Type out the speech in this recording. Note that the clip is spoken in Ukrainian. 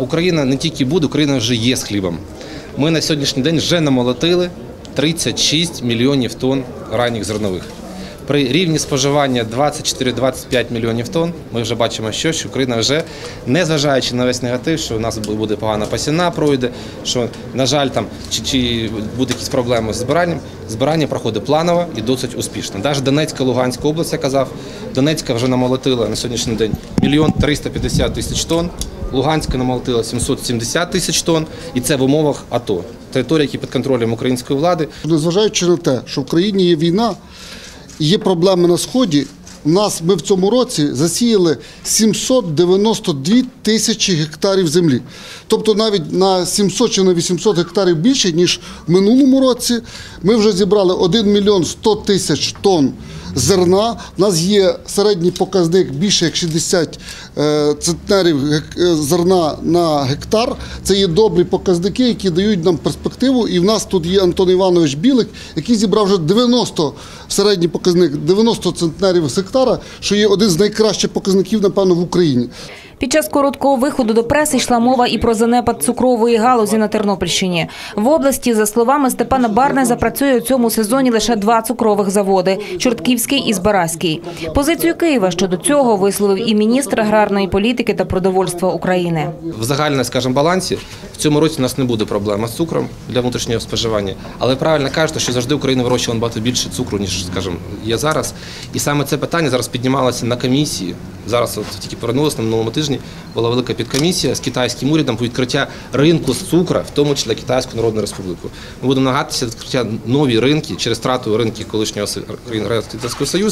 Україна не тільки буде, Україна вже є з хлібом. Ми на сьогоднішній день вже намолотили 36 мільйонів тонн ранніх зернових. При рівні споживання 24-25 мільйонів тонн ми вже бачимо, що, Україна вже, незважаючи на весь негатив, що у нас буде погана посівна пройде, що, на жаль, там чи, чи буде якісь проблеми з збиранням, збирання проходить планово і досить успішно. Навіть Донецька, Луганська область, я казав, Донецька вже намолотила на сьогоднішній день мільйон 350 тисяч тонн. Луганська намолотила 770 тисяч тонн, і це в умовах АТО. Території, які під контролем української влади, Незважаючи на те, що в країні є війна, є проблеми на сході. У нас ми в цьому році засіяли 792 тисячі гектарів землі. Тобто навіть на 700 чи на 800 гектарів більше, ніж в минулому році. Ми вже зібрали 1 мільйон 100 тисяч тонн зерна. У нас є середній показник більше як 60 е, центнерів е, зерна на гектар. Це є добрі показники, які дають нам перспективу. І в нас тут є Антон Іванович Білик, який зібрав вже 90 середній показник 90 центнерів з гектара, що є один з найкращих показників, напевно, в Україні. Під час короткого виходу до преси йшла мова і про занепад цукрової галузі на Тернопільщині. В області, за словами Степана Барнеза, працює у цьому сезоні лише два цукрових заводи – Чортківський і Збаразький. Позицію Києва щодо цього висловив і міністр аграрної політики та продовольства України. в загальному, скажімо, балансі в цьому році у нас не буде проблеми з цукром для внутрішнього споживання. Але правильно кажете, що завжди Україна вирощувала набагато більше цукру, ніж, скажімо, є зараз. І саме це питання зараз піднімалося на комісії. Зараз от тільки повернулися на минулому тижні. Була велика підкомісія з китайським урядом по відкриття ринку з цукра, в тому числі Китайську Народну Республіку. Ми будемо намагатися відкриття нові ринки через втрату ринків колишнього Радянського Союзу.